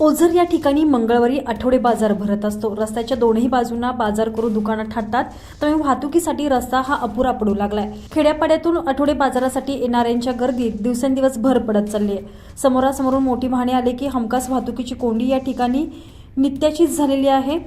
ओझर या ठिकाणी मंगळवारी आठवडे बाजार भरत असतो. रस्त्याच्या दोन्ही बाजूंना बाजार करून दुकानं थाटतात. त्यामुळे वाहतुकीसाठी रस्ता हा अपुरा पडू लागलाय. खेड्यापाड्यातून आठवडे बाजारासाठी येणाऱ्यांच्या गर्दीत दिवसेंदिवस भर पडत चालली आहे समोरासमोरून मोठी वाहने आले की हमखास वाहतुकीची कोंडी या ठिकाणी नित्याचीच झालेली आहे.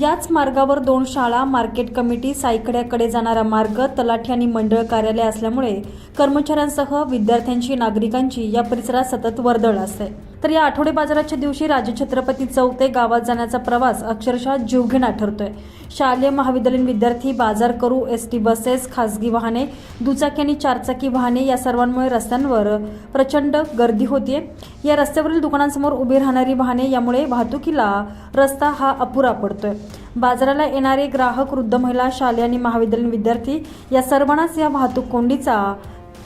याच मार्गावर दोन शाळा मार्केट कमिटी सायकड्याकडे जाणारा मार्ग तलाठी आणि मंडळ कार्यालय असल्यामुळे कर्मचाऱ्यांसह विद्यार्थ्यांची नागरिकांची या परिसरात सतत वर्दळ असते. तर या आठवडे बाजाराच्या दिवशी राजछत्रपती चौक ते गावात जाण्याचा प्रवास अक्षरशः जीवघेणा ठरतोय. शालेय महाविद्यालयीन विद्यार्थी बाजार करू एस टी बसेस खासगी वाहने दुचाकी आणि चारचाकी वाहने या सर्वांमुळे रस्त्यांवर प्रचंड गर्दी होतीये. या रस्त्यावरील दुकानांसमोर उभी राहणारी वाहने यामुळे वाहतुकीला रस्ता हा अपुरा पडतोय. बाजाराला येणारे ग्राहक वृद्ध महिला शालेय आणि महाविद्यालयीन विद्यार्थी या सर्वांनाच या वाहतूक कोंडीचा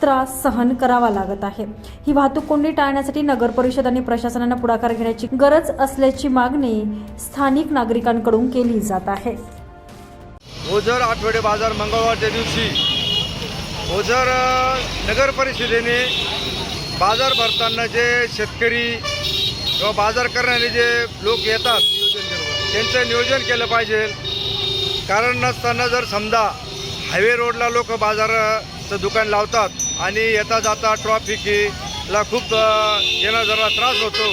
त्रास सहन करावा लागत आहे. ही वाहतूक कोंडी टाळण्यासाठी नगर परिषद आणि प्रशासनानं पुढाकार घेण्याची गरज असल्याची मागणी स्थानिक नागरिकांकडून केली जात आहे. ओझर आठवडे बाजार मंगळवारच्या दिवशी ओझर नगर परिषदेने बाजार भरताना जे शेतकरी किंवा बाजार करणारे जे लोक येतात त्यांचं नियोजन केलं पाहिजे. कारण नसताना जर समजा हायवे रोडला लोक बाजार दुकान लावतात आणि येता जाता ट्रॉफिकला खूप येणं जरा त्रास होतो.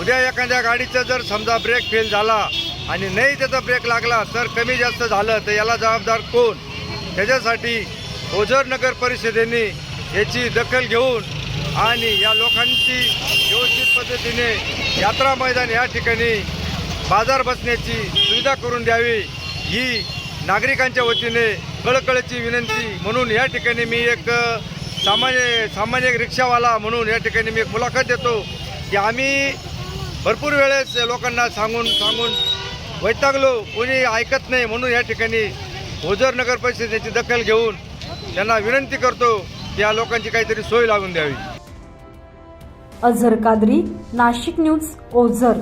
उद्या एखाद्या गाडीचा जर समजा ब्रेक फेल झाला आणि नाही त्याचा ब्रेक लागला तर कमी जास्त झालं तर याला जबाबदार कोण? त्याच्यासाठी ओझर नगर परिषदेने याची दखल घेऊन आणि या लोकांची व्यवस्थित पद्धतीने यात्रा मैदान या ठिकाणी बाजार बसण्याची सुविधा करून द्यावी ही नागरिकांच्या वतीने कळकळीची विनंती. म्हणून या ठिकाणी मी एक सामान्य सामान्य रिक्षावाला म्हणून या ठिकाणी मी एक मुलाखत देतो की आम्ही भरपूर वेळेस लोकांना सांगून सांगून वैतागलो कोणी ऐकत नाही म्हणून या ठिकाणी ओझर नगर परिषदेची दखल घेऊन त्यांना विनंती करतो की या लोकांची काहीतरी सोय लागून द्यावी. अझर कादरी नाशिक न्यूज ओझर.